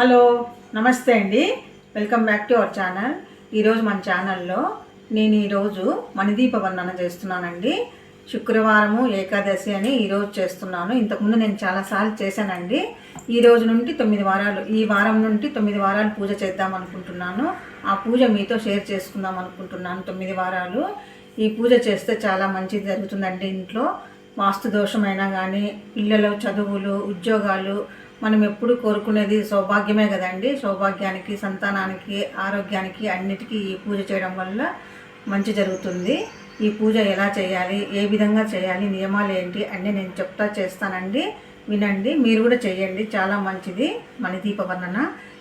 Hello నమస్తే అండి. Welcome back to our channel. ఈరోజు మన ఛానల్లో నేను ఈరోజు మణిదీప వర్ణన చేస్తున్నానండి. శుక్రవారము ఏకాదశి అని ఈరోజు చేస్తున్నాను. ఇంతకుముందు నేను చాలాసార్లు చేశానండి. ఈ రోజు నుండి తొమ్మిది వారాలు ఈ వారం నుండి తొమ్మిది వారాలు పూజ చేద్దాం అనుకుంటున్నాను. ఆ పూజ మీతో షేర్ చేసుకుందాం అనుకుంటున్నాను. తొమ్మిది వారాలు. ఈ పూజ చేస్తే చాలా మంచిది జరుగుతుందండి ఇంట్లో. వాస్తు దోషమైనా కానీ పిల్లల చదువులు ఉద్యోగాలు మనం ఎప్పుడు కోరుకునేది సౌభాగ్యమే కదండి. సౌభాగ్యానికి సంతానానికి ఆరోగ్యానికి అన్నిటికీ ఈ పూజ చేయడం వల్ల మంచి జరుగుతుంది. ఈ పూజ ఎలా చేయాలి? ఏ విధంగా చేయాలి? నియమాలు ఏంటి? అన్నీ నేను చెప్తా చేస్తానండి. వినండి. మీరు కూడా చేయండి. చాలా మంచిది. మణిదీప వర్ణన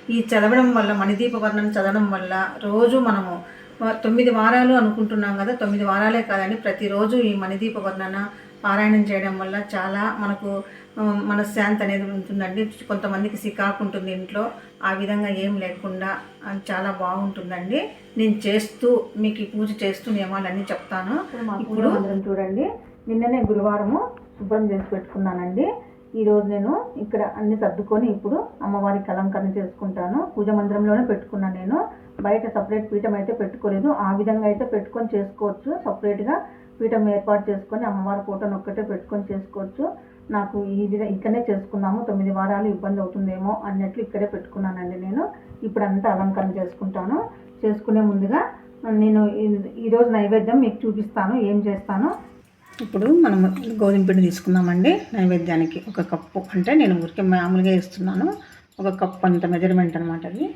ఈ చదవడం వల్ల మణిదీప వర్ణన చదవడం వల్ల రోజు మనము తొమ్మిది వారాలు అనుకుంటున్నాం కదా. తొమ్మిది వారాలే కాదండి. ప్రతిరోజు ఈ మణిదీప వర్ణన పారాయణం చేయడం వల్ల చాలా మనకు మనశ్శాంతి అనేది ఉంటుందండి. కొంతమందికి సికాకు ఉంటుంది ఇంట్లో. ఆ విధంగా ఏం లేకుండా చాలా బాగుంటుందండి. నేను చేస్తూ మీకు ఈ పూజ చేస్తూ నియమాలన్నీ చెప్తాను. ఇప్పుడు మందిరం చూడండి. నిన్ననే గురువారము శుభ్రం చేసి పెట్టుకున్నానండి. ఈరోజు నేను ఇక్కడ అన్ని సర్దుకొని ఇప్పుడు అమ్మవారికి అలంకరణ చేసుకుంటాను. పూజ మందిరంలోనే పెట్టుకున్నాను నేను. బయట సపరేట్ పీఠం అయితే పెట్టుకోలేదు. ఆ విధంగా అయితే పెట్టుకొని చేసుకోవచ్చు. సపరేట్గా పీఠం ఏర్పాటు చేసుకొని అమ్మవారి ఫోటోని ఒక్కటే పెట్టుకొని చేసుకోవచ్చు. నాకు ఈ విధంగా ఇక్కడనే చేసుకున్నాము. తొమ్మిది వారాలు ఇబ్బంది అవుతుందేమో అన్నట్లు ఇక్కడే పెట్టుకున్నానండి నేను. ఇప్పుడు అంతా అలంకరణ చేసుకుంటాను. చేసుకునే ముందుగా నేను ఈ- ఈరోజు నైవేద్యం మీకు చూపిస్తాను. ఏం చేస్తాను? ఇప్పుడు మనం గోధుమ పిండి తీసుకుందామండి. నైవేద్యానికి ఒక కప్పు అంటే నేను ఊరికే మామూలుగా ఇస్తున్నాను ఒక కప్పు అంత మెజర్మెంట్ అనమాట అది.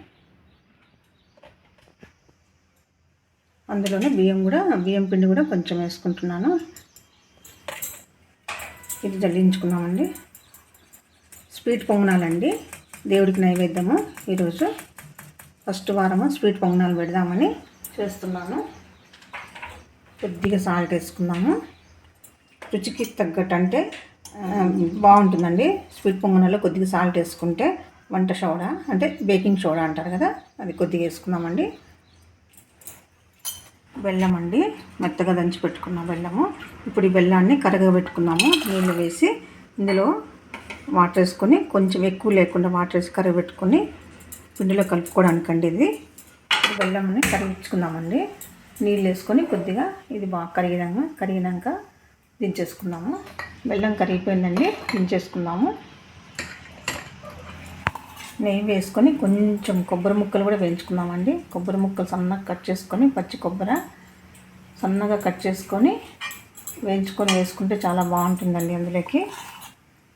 అందులోనే బియ్యం కూడా బియ్యం పిండి కూడా కొంచెం వేసుకుంటున్నాను. ఇది జల్లించుకున్నామండి స్వీట్ పొంగనాలండి. దేవుడికి నైవేద్యము. ఈరోజు ఫస్ట్ వారము స్వీట్ పొంగనాలు పెడదామని చేస్తున్నాను. కొద్దిగా సాల్ట్ వేసుకుందాము. రుచికి తగ్గట్టు అంటే బాగుంటుందండి. స్వీట్ పొంగనాల్లో కొద్దిగా సాల్ట్ వేసుకుంటే వంట సోడా అంటే బేకింగ్ సోడా అంటారు కదా అది కొద్దిగా వేసుకుందామండి. బెల్లం అండి మెత్తగా దంచి పెట్టుకున్న బెల్లము. ఇప్పుడు ఈ బెల్లాన్ని కరగబెట్టుకున్నాము నీళ్ళు వేసి ఇందులో వాటర్ వేసుకొని కొంచెం ఎక్కువ లేకుండా వాటర్ వేసి కరగబెట్టుకొని పిండిలో కలుపుకోవడానికండి ఇది. బెల్లంని కరిగించుకుందామండి. నీళ్ళు వేసుకొని కొద్దిగా ఇది బాగా కరిగినాక కరిగినాక దించేసుకుందాము. బెల్లం కరిగిపోయిందండి దించేసుకుందాము. నెయ్యి వేసుకొని కొంచెం కొబ్బరి ముక్కలు కూడా వేయించుకుందామండి. కొబ్బరి ముక్కలు సన్నగా కట్ చేసుకొని పచ్చి కొబ్బరి సన్నగా కట్ చేసుకొని వేయించుకొని వేసుకుంటే చాలా బాగుంటుందండి అందులోకి.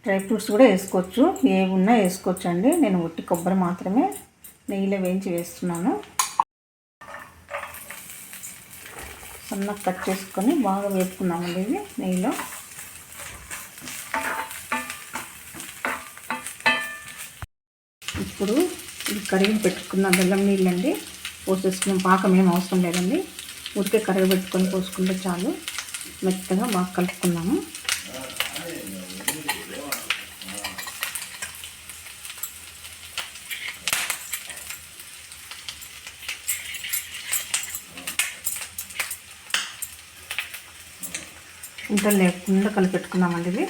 డ్రై ఫ్రూట్స్ కూడా వేసుకోవచ్చు. ఏవి ఉన్నా వేసుకోవచ్చు అండి నేను ఒట్టి కొబ్బరి మాత్రమే నెయ్యిలో వేయించి వేస్తున్నాను. సన్నగా కట్ చేసుకొని బాగా వేసుకున్నామండి ఇది నెయ్యిలో. ఇప్పుడు ఇది పెట్టుకున్న బెల్లం నీళ్ళండి. పోసేసుకున్నాం. పాకం ఏం అవసరం లేదండి. ఉడికే కరగబెట్టుకొని పోసుకుంటే చాలు. మెత్తగా బాగా కలుపుకున్నాము. ఇంత లేకుండా కలిపెట్టుకున్నామండి ఇది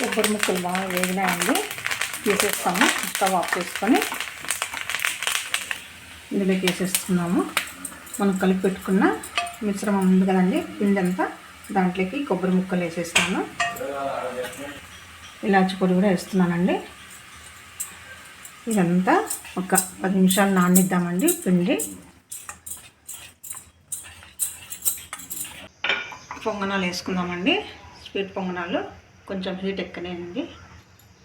కొబ్బరి ముక్కలు బాగా వేగినాయండి. తీసేస్తాము. స్టవ్ ఆఫ్ చేసుకొని ఇందులోకి వేసేస్తున్నాము. మనం కలిపి పెట్టుకున్న మిశ్రమం ఉంది కదండి పిండి అంతా దాంట్లోకి కొబ్బరి ముక్కలు వేసేస్తాను. ఇలాచి పొడి కూడా వేస్తున్నానండి. ఇదంతా ఒక పది నిమిషాలు నానిద్దామండి పిండి. పొంగనాలు వేసుకుందామండి. స్వీట్ పొంగనాలు. కొంచెం హీట్ ఎక్కనేయండి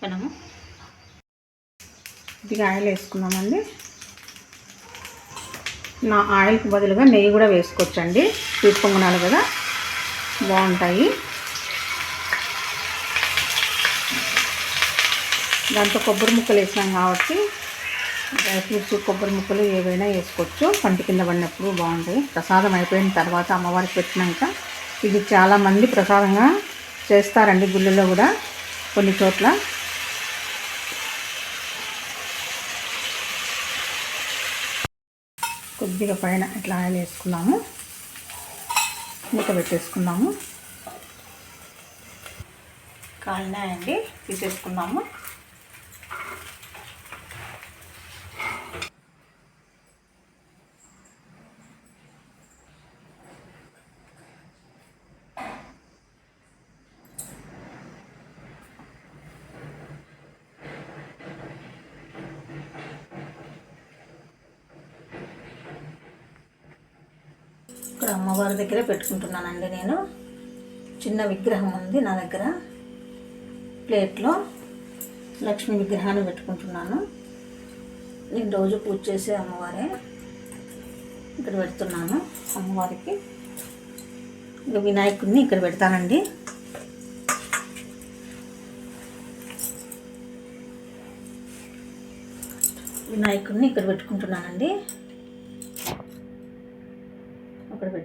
పెనము ఇది ఆయిల్ వేసుకున్నామండి నా ఆయిల్కి బదులుగా నెయ్యి కూడా వేసుకోవచ్చండి. తీసుకున్నాను కదా. బాగుంటాయి. దాంతో కొబ్బరి ముక్కలు వేసినాం కాబట్టి డ్రై ఫ్రూట్స్ కొబ్బరి ముక్కలు ఏవైనా వేసుకోవచ్చు. పంట కింద పడినప్పుడు బాగుంటాయి. ప్రసాదం అయిపోయిన తర్వాత అమ్మవారికి పెట్టినాక ఇది చాలామంది ప్రసాదంగా చేస్తారండి గుళ్ళలో కూడా కొన్ని చోట్ల. కొద్దిగా పైన ఇట్లా ఆయిల్ వేసుకున్నాము. మూత పెట్టేసుకున్నాము. కాలినాయండి తీసేసుకున్నాము. ఇక్కడ అమ్మవారి దగ్గరే పెట్టుకుంటున్నానండి నేను. చిన్న విగ్రహం ఉంది నా దగ్గర. ప్లేట్లో లక్ష్మీ విగ్రహాన్ని పెట్టుకుంటున్నాను. నేను రోజు పూజ చేసే అమ్మవారే ఇక్కడ పెడుతున్నాను అమ్మవారికి. ఇంకా వినాయకుడిని ఇక్కడ పెడతానండి. వినాయకుడిని ఇక్కడ పెట్టుకుంటున్నానండి.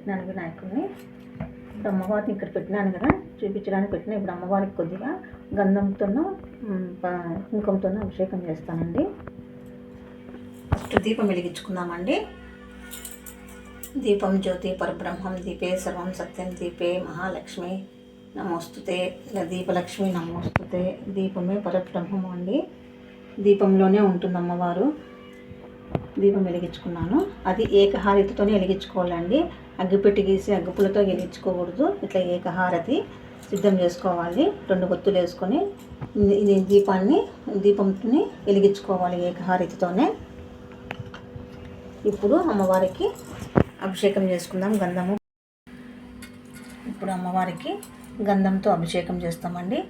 పెట్టినాను వినాయకుడిని ఇప్పుడు అమ్మవారిని ఇక్కడ పెట్టినాను కదా చూపించడానికి పెట్టిన ఇప్పుడు అమ్మవారికి కొద్దిగా గంధంతోనూ మ్, కుంకుమతోనూ అభిషేకం చేస్తానండి. ఫస్ట్ దీపం వెలిగించుకుందామండి. దీపం జ్యోతి పరబ్రహ్మం దీపే సర్వం సత్యం దీపే మహాలక్ష్మి నమోస్తుతే ఇలా దీపలక్ష్మి నమోస్తుతే దీపమే పరబ్రహ్మము అండి. దీపంలోనే ఉంటుంది అమ్మవారు. దీపం వెలిగించుకున్నాను. అది ఏకహారతితోనే వెలిగించుకోవాలండి. అగ్గిపెట్టి గీసి అగ్గిపులతో వెలిగించుకోకూడదు ఇట్లా ఏకహారతి సిద్ధం చేసుకోవాలి. రెండు గుత్తులు వేసుకొని ఇది- దీపాన్ని దీపంని వెలిగించుకోవాలి ఏకహారతితోనే. ఇప్పుడు అమ్మవారికి అభిషేకం చేసుకుందాం. గంధము. ఇప్పుడు అమ్మవారికి గంధంతో అభిషేకం చేస్తామండి.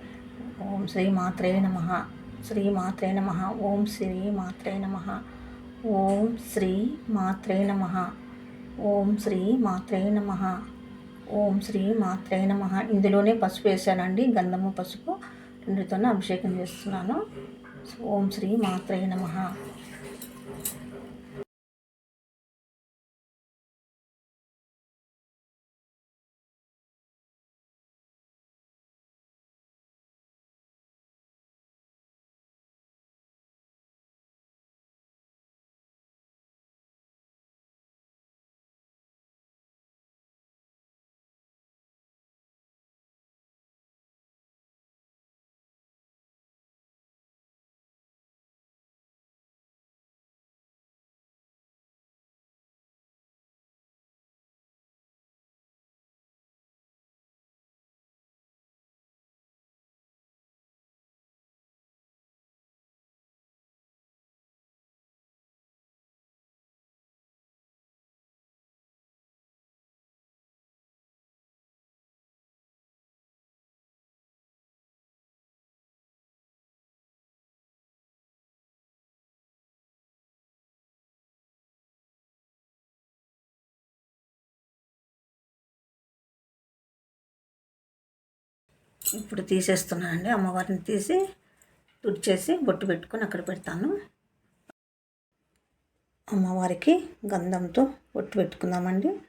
ఓం శ్రీ మాత్రే నమ. శ్రీ మాత్రే నమ. ఓం శ్రీ మాత్రే నమ. ఓం శ్రీ మాత్రే నమ. ఓం శ్రీ మాత్రే నమ. ఓం శ్రీ మాత్రే నమ. ఇందులోనే పసుపు వేసానండి గంధము పసుపు రెండుతోనే అభిషేకం చేస్తున్నాను. ఓం శ్రీ మాత్రే నమ. ఇప్పుడు తీసేస్తున్నానండి అమ్మవారిని తీసి తుడిచేసి బొట్టు పెట్టుకొని అక్కడ పెడతాను. అమ్మవారికి గంధంతో బొట్టు పెట్టుకుందామండి.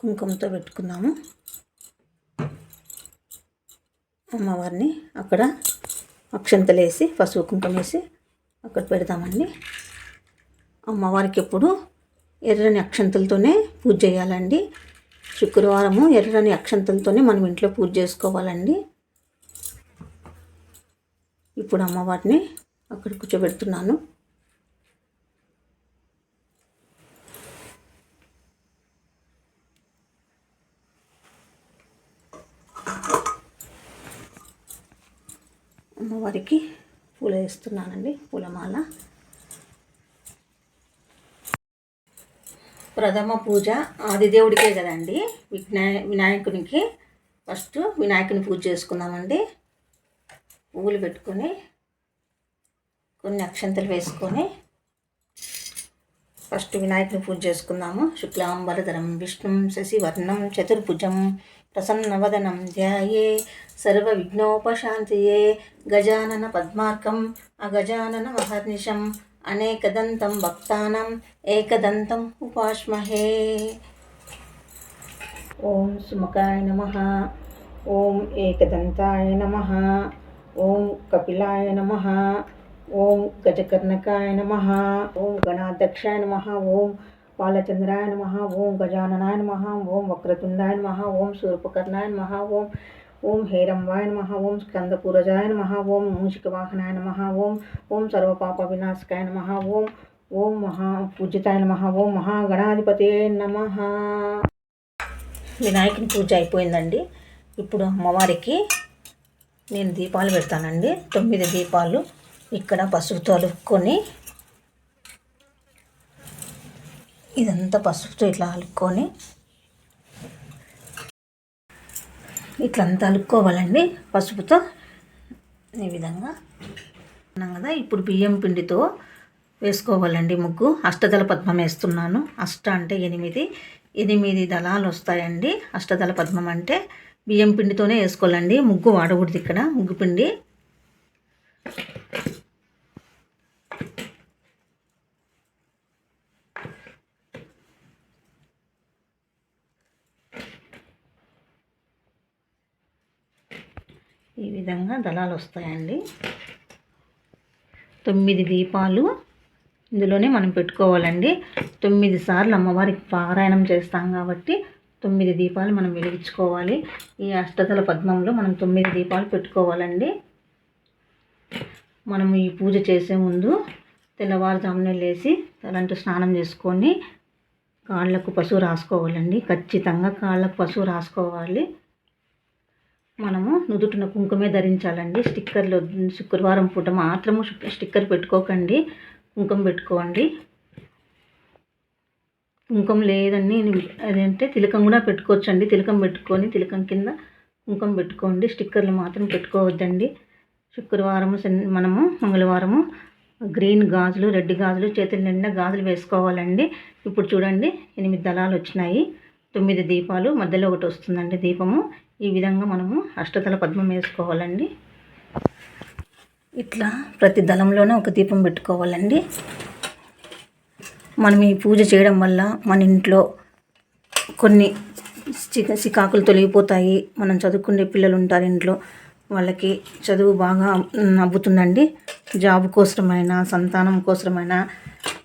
కుంకుమతో పెట్టుకుందాము. అమ్మవారిని అక్కడ అక్షంతలు వేసి పసుపు కుంకుమ వేసి అక్కడ పెడతామండి. అమ్మవారికి ఎప్పుడు ఎర్రని అక్షంతలతోనే పూజ చేయాలండి. శుక్రవారము ఎర్రని అక్షంతలతోనే మనం ఇంట్లో పూజ చేసుకోవాలండి. ఇప్పుడు అమ్మవారిని అక్కడ కూర్చోబెడుతున్నాను. అమ్మవారికి పూల వేస్తున్నానండి పూలమాల. ప్రథమ పూజ ఆదిదేవుడికే కదండి. వినాయ వినాయకునికి ఫస్ట్ వినాయకుని పూజ చేసుకుందామండి. పువ్వులు పెట్టుకొని కొన్ని అక్షంతలు వేసుకొని ఫస్ట్ వినాయకుని పూజ చేసుకుందాము. శుక్లాంబరధరం విష్ణుం శశివర్ణం చతుర్భుజం ప్రసన్నవదనం ధ్యాయే సర్వ విఘ్నోపశాంతియే గజానన పద్మార్కం అగజానన మహర్నిశం అనేకదంతం భక్తానం ఏకదంతం ఉపాస్మహే ఓం సుముఖాయ నమ ఓం ఏకదంతాయ నమ ఓం కపిలాయ నమ ఓం గజకర్ణకాయ నమ ఓం గణాధ్యక్షాయ నమ ఓం బాలచంద్రాయ నమ ఓం గజాననాయ నమ ఓం వక్రతుండాయ నమ ఓం శూర్పకర్ణాయ నమ ఓం ఓం హేరంవాయ నమ ఓం స్కందపూరజాయ నమ ఓం మూషికవాహనాయ నమ ఓం ఓం సర్వపాప వినాశకాయ నమ ఓం ఓం మహా పూజితాయ నమ ఓం మహాగణాధిపతే నమ. వినాయకుని పూజ అయిపోయిందండి. ఇప్పుడు అమ్మవారికి నేను దీపాలు పెడతానండి. తొమ్మిది దీపాలు ఇక్కడ పసుపుతో అలుక్కొని ఇదంతా పసుపుతో ఇట్లా అలుక్కొని ఇట్లంతా అలుక్కోవాలండి పసుపుతో. ఈ విధంగా అన్నాం కదా ఇప్పుడు బియ్యం పిండితో వేసుకోవాలండి ముగ్గు. అష్టదల పద్మం వేస్తున్నాను. అష్ట అంటే ఎనిమిది. ఎనిమిది దళాలు వస్తాయండి. అష్టదల పద్మం అంటే బియ్యం పిండితోనే వేసుకోవాలండి. ముగ్గు వాడకూడదు ఇక్కడ ముగ్గు పిండి. ఈ విధంగా దళాలు వస్తాయండి తొమ్మిది దీపాలు ఇందులోనే మనం పెట్టుకోవాలండి. తొమ్మిది సార్లు అమ్మవారికి పారాయణం చేస్తాం కాబట్టి తొమ్మిది దీపాలు మనం వెలిగించుకోవాలి. ఈ అష్టదల పద్మంలో మనం తొమ్మిది దీపాలు పెట్టుకోవాలండి. మనం ఈ పూజ చేసే ముందు తెల్లవారుజామునే లేచి తలంటూ స్నానం చేసుకొని కాళ్ళకు పశువు రాసుకోవాలండి. ఖచ్చితంగా కాళ్ళకు పశువు రాసుకోవాలి. మనము నుదుటిన కుంకుమే ధరించాలండి. స్టిక్కర్లు శుక్రవారం పూట మాత్రము స్టిక్కర్ పెట్టుకోకండి. కుంకుమ పెట్టుకోండి. కుంకుమ లేదని అదంటే తిలకం కూడా పెట్టుకోవచ్చండి. తిలకం పెట్టుకొని తిలకం కింద కుంకుమ పెట్టుకోండి. స్టిక్కర్లు మాత్రం పెట్టుకోవద్దండి. శుక్రవారము మనము మంగళవారము గ్రీన్ గాజులు రెడ్ గాజులు చేతుల నిండా గాజులు వేసుకోవాలండి. ఇప్పుడు చూడండి. ఎనిమిది దళాలు వచ్చినాయి. తొమ్మిది దీపాలు. మధ్యలో ఒకటి వస్తుందండి దీపము. ఈ విధంగా మనము అష్టదళ పద్మం వేసుకోవాలండి. ఇట్లా ప్రతి దళంలోనే ఒక దీపం పెట్టుకోవాలండి. మనం ఈ పూజ చేయడం వల్ల మన ఇంట్లో కొన్ని సికాకులు చికాకులు తొలగిపోతాయి. మనం చదువుకునే పిల్లలు ఉంటారు ఇంట్లో. వాళ్ళకి చదువు బాగా అబ్బుతుందండి జాబ్ కోసమైనా సంతానం కోసమైనా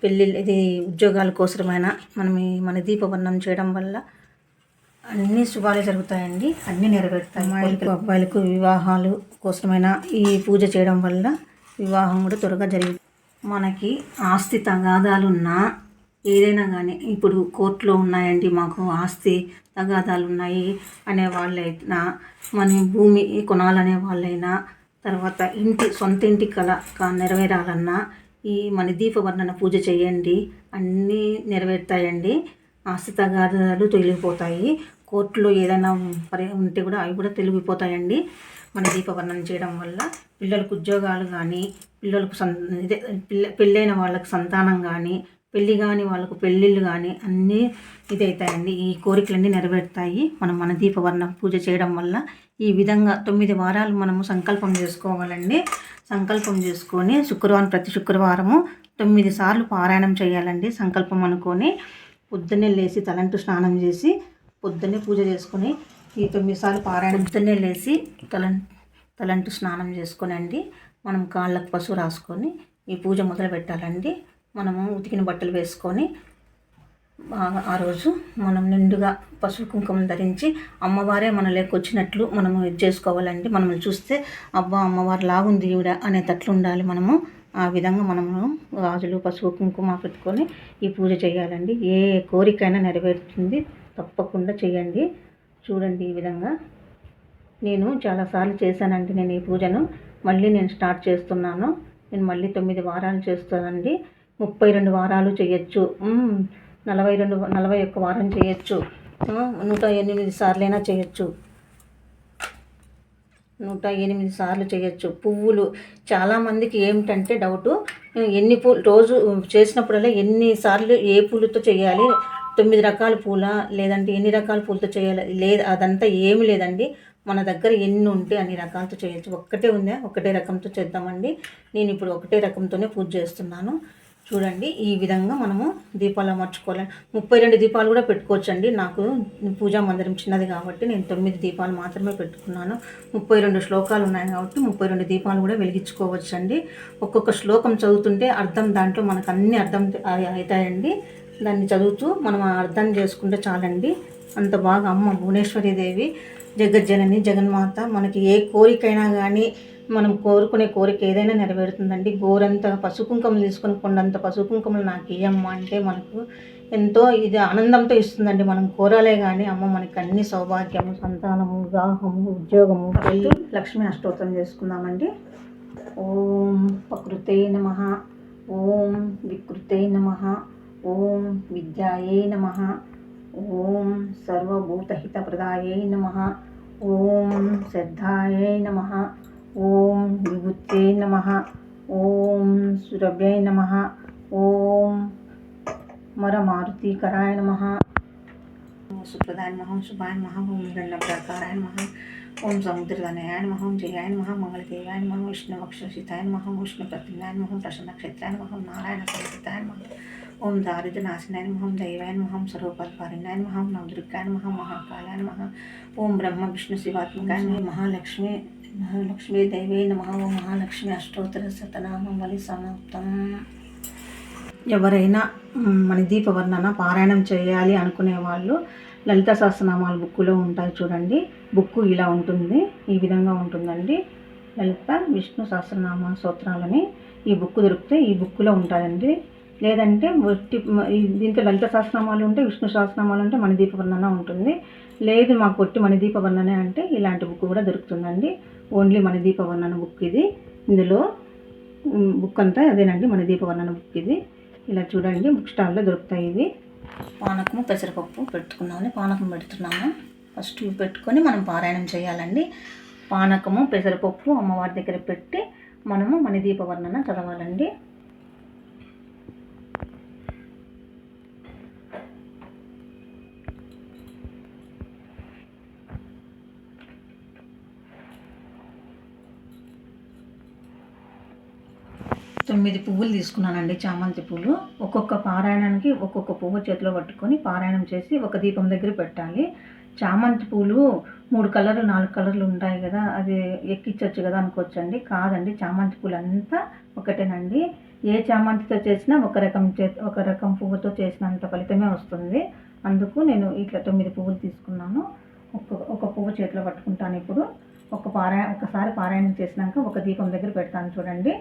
పెళ్ళి ఇది ఉద్యోగాల కోసమైనా మనం మన దీపవర్ణం చేయడం వల్ల అన్ని శుభాలు జరుగుతాయండి. అన్నీ నెరవేరుతాయి. అమ్మాయిలకు అబ్బాయిలకు వివాహాలు కోసమైనా ఈ పూజ చేయడం వల్ల వివాహం కూడా త్వరగా జరిగి మనకి ఆస్తి తగాదాలున్నా ఏదైనా కానీ ఇప్పుడు కోర్టులో ఉన్నాయండి మాకు ఆస్తి తగాదాలు ఉన్నాయి అనే వాళ్ళైనా మన భూమి కొనాలనే వాళ్ళైనా తర్వాత ఇంటి సొంత ఇంటి కళ కా- నెరవేరాలన్నా ఈ మన దీపవర్ణన పూజ చేయండి. అన్నీ నెరవేరుతాయండి. ఆస్తి తగాదాలు తొలగిపోతాయి. కోర్టులో ఏదైనా పరి ఉంటే కూడా అవి కూడా తెలివిపోతాయండి. మన దీపవర్ణం చేయడం వల్ల పిల్లలకు ఉద్యోగాలు కానీ పిల్లలకు సన్ ఇదే పిల్ల పెళ్ళైన వాళ్ళకు సంతానం కానీ పెళ్ళి కాని వాళ్ళకు పెళ్ళిళ్ళు కానీ అన్నీ ఇదవుతాయండి ఈ కోరికలన్నీ నెరవేరుతాయి. మనం మన దీపవర్ణ పూజ చేయడం వల్ల ఈ విధంగా తొమ్మిది వారాలు మనము సంకల్పం చేసుకోవాలండి. సంకల్పం చేసుకొని శుక్రవారం ప్రతి శుక్రవారము తొమ్మిది సార్లు పారాయణం చేయాలండి. సంకల్పం అనుకొని పొద్దున్నే లేచి తలంటు స్నానం చేసి పొద్దున్నే పూజ చేసుకొని ఈ తొమ్మిది సార్లు పారాయణం పొద్దున్నే లేచి తలం తలంటు స్నానం చేసుకొని అండి మనం కాళ్ళకు పసుపు రాసుకొని ఈ పూజ మొదలు పెట్టాలండి. మనము ఉతికిన బట్టలు వేసుకొని బాగా ఆ రోజు మనం నిండుగా పసుపు కుంకుమం ధరించి అమ్మవారే మన వచ్చినట్లు మనము ఇది చేసుకోవాలండి. మనం చూస్తే అబ్బా అమ్మవారు లాగుంది ఈవిడ అనేటట్లు ఉండాలి మనము. ఆ విధంగా మనము గాజులు పసుపు కుంకుమ పెట్టుకొని ఈ పూజ చేయాలండి. ఏ కోరికైనా నెరవేరుతుంది. తప్పకుండా చేయండి. చూడండి ఈ విధంగా. నేను చాలాసార్లు చేశానండి నేను ఈ పూజను. మళ్ళీ నేను స్టార్ట్ చేస్తున్నాను. నేను మళ్ళీ తొమ్మిది వారాలు చేస్తానండి. ముప్పై రెండు వారాలు చేయొచ్చు. నలభై రెండు నలభై ఒక్క వారం చేయొచ్చు. నూట ఎనిమిది సార్లైనా చేయొచ్చు. నూట ఎనిమిది సార్లు చేయొచ్చు. పువ్వులు చాలామందికి ఏమిటంటే డౌటు ఎన్ని పూలు రోజు చేసినప్పుడల్లా ఎన్ని సార్లు ఏ పూలతో చేయాలి తొమ్మిది రకాల పూల లేదంటే ఎన్ని రకాల పూలతో చేయాలి? లేదు అదంతా ఏమి లేదండి. మన దగ్గర ఎన్ని ఉంటే అన్ని రకాలతో చేయొచ్చు ఒక్కటే ఉందా? ఒకటే రకంతో చేద్దామండి. నేను ఇప్పుడు ఒకటే రకంతోనే పూజ చేస్తున్నాను. చూడండి ఈ విధంగా మనము దీపాలు అమర్చుకోవాలి. ముప్పై రెండు దీపాలు కూడా పెట్టుకోవచ్చండి. నాకు పూజా మందిరం చిన్నది కాబట్టి నేను తొమ్మిది దీపాలు మాత్రమే పెట్టుకున్నాను. ముప్పై రెండు శ్లోకాలు ఉన్నాయి కాబట్టి ముప్పై రెండు దీపాలు కూడా వెలిగించుకోవచ్చండి. ఒక్కొక్క శ్లోకం చదువుతుంటే అర్థం దాంట్లో మనకు అన్ని అర్థం అవుతాయండి. దాన్ని చదువుతూ మనం అర్థం చేసుకుంటే చాలండి. అంత బాగా అమ్మ భువనేశ్వరి దేవి జగజ్జనని జగన్మాత మనకి ఏ కోరికైనా కానీ మనం కోరుకునే కోరిక ఏదైనా నెరవేరుతుందండి. గోరంత పసుకుంకమలు తీసుకొని కొండంత పసుకుంకమలు నాకు ఇయ్యమ్మ అంటే మనకు ఎంతో ఇది ఆనందంతో ఇస్తుందండి. మనం కోరాలే కానీ అమ్మ మనకి అన్ని సౌభాగ్యము సంతానము వివాహము ఉద్యోగము పెళ్ళి లక్ష్మీ అష్టోత్తరం చేసుకుందామండి. ఓం ప్రకృతే నమ. ఓం వికృతే నమ. ఓం విద్యాయే నమ ఓం సర్వభూతహితప్రదాయై నమ ఓం శ్రద్ధాయై నమ ఓం విభుత్యై నమ ఓం సురభ్యై నమ ఓం మరమారుతీకరాయ నమ సుప్రదాయ నమ శుభాయ నమ ఓం గణప్రకారాయ నమ ఓం సముద్రధనయాయ నమ ఓం జయాయ నమ మంగళదేవాయ నమ విష్ణువక్షసితాయ నమ విష్ణుప్రతిమాయ నమ ప్రసన్నక్షేత్రాయ నమ నారాయణ సంహితాయ నమ ఓం దారిద్ర నాశనాయ మహం దైవాయ మహం సర్వపరిపాలనాయ మహం నవదుర్గాయ మహం మహాకాలాయ మహా ఓం బ్రహ్మ విష్ణు శివాత్మకాయ మహాలక్ష్మి మహాలక్ష్మి దైవే నమ ఓం మహాలక్ష్మి అష్టోత్తర శతనామం వలి సమాప్తం. ఎవరైనా మన దీపవర్ణన పారాయణం చేయాలి అనుకునే వాళ్ళు లలిత సహస్రనామాల బుక్కులో ఉంటాయి చూడండి. బుక్కు ఇలా ఉంటుంది ఈ విధంగా ఉంటుందండి. లలిత విష్ణు సహస్రనామ స్తోత్రాలని ఈ బుక్ దొరికితే ఈ బుక్లో ఉంటాయండి. లేదంటే వట్టి దీంట్లో లలిత సహస్రనామాలు ఉంటే విష్ణు సహస్రనామాలు ఉంటే మన దీపవర్ణన ఉంటుంది. లేదు మాకు కొట్టి మన దీపవర్ణనే అంటే ఇలాంటి బుక్ కూడా దొరుకుతుందండి. ఓన్లీ మన దీపవర్ణన బుక్ ఇది. ఇందులో బుక్ అంతా అదేనండి మన దీపవర్ణన బుక్ ఇది. ఇలా చూడండి బుక్ స్టాల్లో దొరుకుతాయి ఇవి. పానకము పెసరపప్పు పెట్టుకున్నామని పానకం పెడుతున్నాము. ఫస్ట్ పెట్టుకొని మనం పారాయణం చేయాలండి. పానకము పెసరపప్పు అమ్మవారి దగ్గర పెట్టి మనము మన దీపవర్ణన చదవాలండి తొమ్మిది పువ్వులు తీసుకున్నానండి చామంతి పువ్వులు ఒక్కొక్క పారాయణానికి ఒక్కొక్క పువ్వు చేతిలో పట్టుకొని పారాయణం చేసి ఒక దీపం దగ్గర పెట్టాలి. చామంతి పూలు మూడు కలర్లు నాలుగు కలర్లు ఉంటాయి కదా అది ఎక్కించవచ్చు కదా అనుకోవచ్చండి. కాదండి చామంతి పూలు అంతా ఒకటేనండి. ఏ చామంతితో చేసినా ఒక రకం చే ఒక రకం పువ్వుతో చేసినంత ఫలితమే వస్తుంది. అందుకు నేను ఇట్లా తొమ్మిది పువ్వులు తీసుకున్నాను. ఒక ఒక పువ్వు చేతిలో పట్టుకుంటాను ఇప్పుడు. ఒక పారాయణ ఒకసారి పారాయణం చేసినాక ఒక దీపం దగ్గర పెడతాను చూడండి.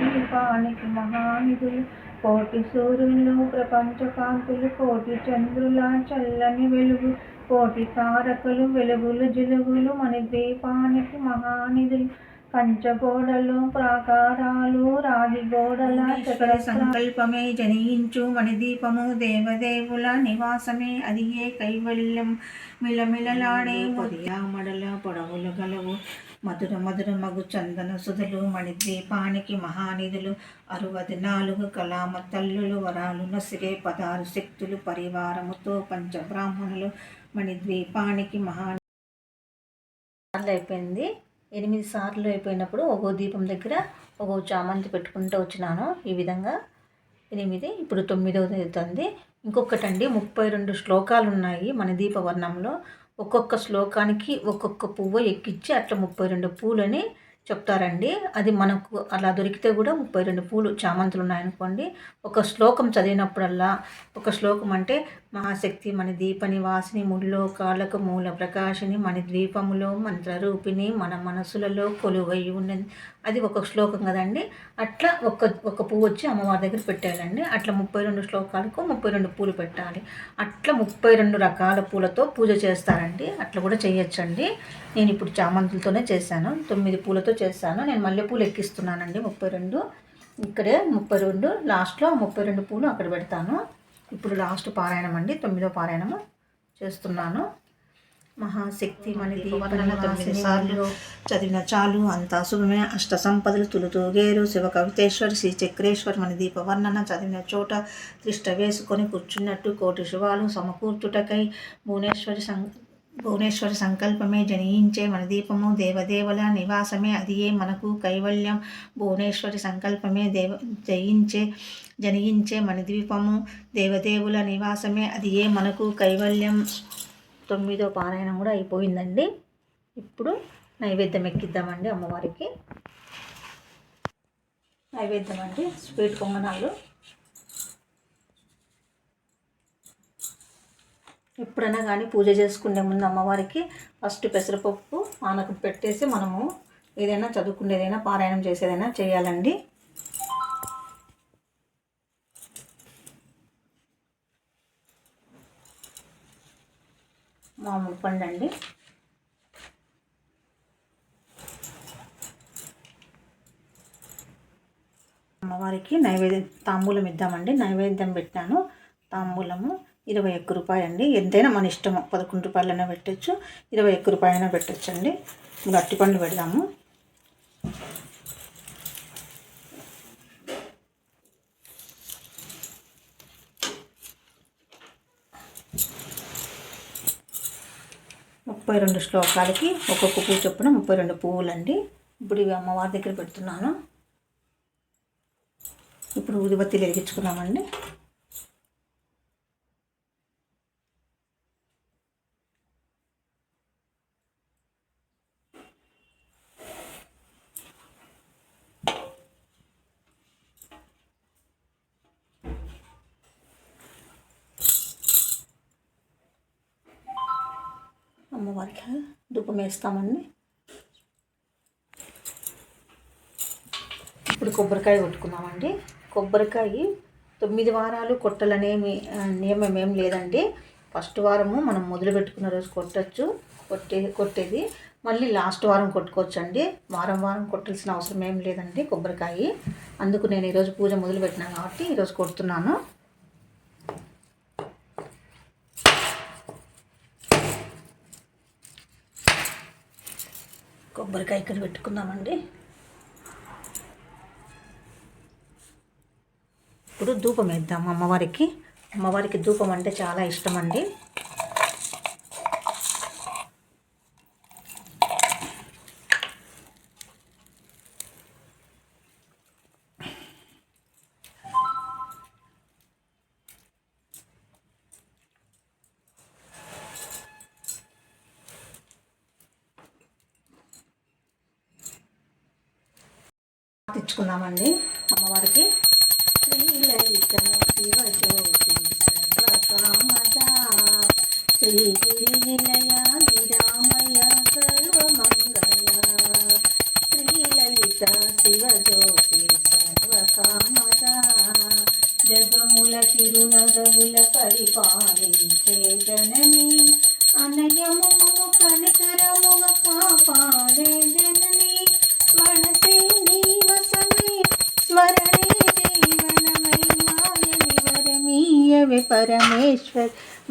దీపానికి మహానిధులు. కోటి సూర్యులు ప్రపంచ కాంతులు కోటి చంద్రుల చల్లని వెలుగు. కోటి తారకులు వెలుగులు జిలుగులు మన దీపానికి మహానిధులు. పంచగోడలు ప్రాకారాలు రాగి గోడల చక్ర సంకల్పమే జనించు మణిదీపము దేవదేవుల నివాసమే అది ఏ కైవల్యం? మిలమిలలాడే మడల పొడవులు గలవు. మధుర మధుర మగు చందన సుధులు మణిద్వీపానికి మహానిధులు. అరవది నాలుగు కళామ తల్లులు వరాలు నసిరే పదారు శక్తులు పరివారముతో పంచబ్రాహ్మణులు. మణిద్వీపానికి మహా అయిపోయింది. ఎనిమిది సార్లు అయిపోయినప్పుడు ఒక్కో దీపం దగ్గర ఒక్కో చామంతి పెట్టుకుంటూ వచ్చినాను. ఈ విధంగా ఎనిమిది ఇప్పుడు తొమ్మిదవది అవుతుంది. ఇంకొకటండి ముప్పై రెండు శ్లోకాలు ఉన్నాయి మన దీపవర్ణంలో. ఒక్కొక్క శ్లోకానికి ఒక్కొక్క పువ్వు ఎక్కించి అట్లా ముప్పై రెండు పూలని చెప్తారండి. అది మనకు అలా దొరికితే కూడా ముప్పై రెండు పూలు చామంతులు ఉన్నాయనుకోండి ఒక శ్లోకం చదివినప్పుడల్లా ఒక శ్లోకం అంటే మహాశక్తి మన దీపని వాసిని ముళ్ళో కాళ్ళకు మూల ప్రకాశిని మన ద్వీపములో మంత్రరూపిణి మన మనసులలో కొలువై ఉన్నది. అది ఒక శ్లోకం కదండి. అట్లా ఒక ఒక పువ్వు వచ్చి అమ్మవారి దగ్గర పెట్టాలండి అట్లా ముప్పై రెండు శ్లోకాలకు ముప్పై రెండు పూలు పెట్టాలి. అట్లా ముప్పై రెండు రకాల పూలతో పూజ చేస్తారండి. అట్లా కూడా చేయొచ్చండి నేను ఇప్పుడు చామంతులతోనే చేశాను. తొమ్మిది పూలతో చేశాను. నేను మల్లెపూలు ఎక్కిస్తున్నానండి ముప్పై రెండు. ఇక్కడే ముప్పై రెండు. లాస్ట్లో ముప్పై రెండు పూలు అక్కడ పెడతాను. ఇప్పుడు లాస్ట్ పారాయణం అండి తొమ్మిదో పారాయణము చేస్తున్నాను. మహాశక్తి మనది తొమ్మిది సార్లు చదివిన చాలు అంతా శుభమే అష్ట సంపదలు తులుతూగేరు శివ కవితేశ్వరి శ్రీ చక్రేశ్వర్ మన దీపవర్ణన చదివిన చోట త్రిష్ట వేసుకొని కూర్చున్నట్టు కోటి శివాలు సమకూర్చుటకై భువనేశ్వరి సం భువనేశ్వరి సంకల్పమే జనించే మన దీపము. దేవదేవుల నివాసమే అది ఏ మనకు కైవల్యం. భువనేశ్వరి సంకల్పమే దేవ జయించే జనించే మన దీపము దేవదేవుల నివాసమే అది ఏ మనకు కైవల్యం. తొమ్మిదో పారాయణం కూడా అయిపోయిందండి. ఇప్పుడు నైవేద్యం ఎక్కిద్దామండి అమ్మవారికి. నైవేద్యం అండి స్వీట్ పొంగనాలు. ఎప్పుడైనా కానీ పూజ చేసుకునే ముందు అమ్మవారికి ఫస్ట్ పెసరపప్పు ఆనకు పెట్టేసి మనము ఏదైనా చదువుకునేదైనా పారాయణం చేసేదైనా చేయాలండి. మామూలు పండు అండి అమ్మవారికి నైవేద్యం తాంబూలం ఇద్దామండి. నైవేద్యం పెట్టాను. తాంబూలము ఇరవై ఒక్క రూపాయలు అండి ఎంతైనా మన ఇష్టము. పదకొండు రూపాయలైనా పెట్టచ్చు. ఇరవై ఒక్క రూపాయలైనా పెట్టచ్చు అండి గట్టి పండు పెడదాము. ముప్పై రెండు శ్లోకాలకి ఒక్కొక్క పువ్వు చొప్పున ముప్పై రెండు పువ్వులండి. ఇప్పుడు ఇవి అమ్మవారి దగ్గర పెడుతున్నాను. ఇప్పుడు ఉదిబత్తి వెలిగించుకున్నామండి. అమ్మవారికి దుఃఖం వేస్తామండి. ఇప్పుడు కొబ్బరికాయ కొట్టుకున్నామండి కొబ్బరికాయ తొమ్మిది వారాలు కొట్టాలనేమి నియమం ఏం లేదండి. ఫస్ట్ వారము మనం మొదలు పెట్టుకున్న రోజు కొట్టచ్చు కొట్టే కొట్టేది. మళ్ళీ లాస్ట్ వారం కొట్టుకోవచ్చు అండి వారం వారం కొట్టాల్సిన అవసరం ఏం లేదండి కొబ్బరికాయ. అందుకు నేను ఈరోజు పూజ మొదలు పెట్టినాను కాబట్టి ఈరోజు కొడుతున్నాను. కొబ్బరికాయ ఇక్కడ పెట్టుకుందామండి. ఇప్పుడు ధూపం వేద్దాం అమ్మవారికి. అమ్మవారికి ధూపం అంటే చాలా ఇష్టం అండి తెచ్చుకుందామండి అమ్మవారికి శ్రీలలిత శివజ్యోతి సర్వకామద శ్రీగిరి నిలయ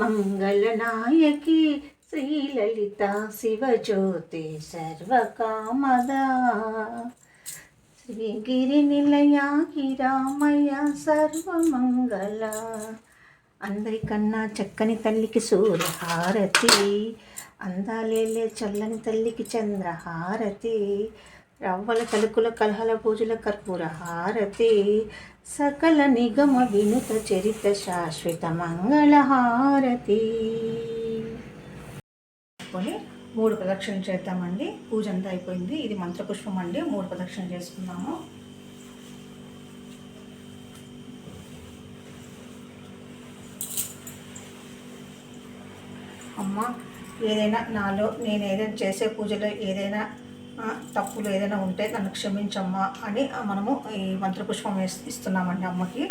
మంగళనాయకి శ్రీలలిత శివజ్యోతి సర్వకామదా. శ్రీగిరి నిలయ గిరామయ సర్వమంగళ. అందరికన్నా చక్కని తల్లికి సూర్యహారతి అందాలేలే చల్లని తల్లికి చంద్రహారతి. రవ్వల తలుకుల కలహల పూజల కర్పూర హారతి సకల నిగమ వినుత చరిత శాశ్వత మంగళ హారతి. కొని మూడు ప్రదక్షిణలు చేద్దామండి. పూజ అంతా అయిపోయింది. ఇది మంత్రపుష్పం అండి. మూడు ప్రదక్షిణలు చేసుకుందాము. అమ్మ ఏదైనా నాలో నేను ఏదైనా చేసే పూజలో ఏదైనా తప్పులు ఏదైనా ఉంటే నన్ను క్షమించమ్మా అని మనము ఈ మంత్రపుష్పం వేసి ఇస్తున్నామండి అమ్మకి.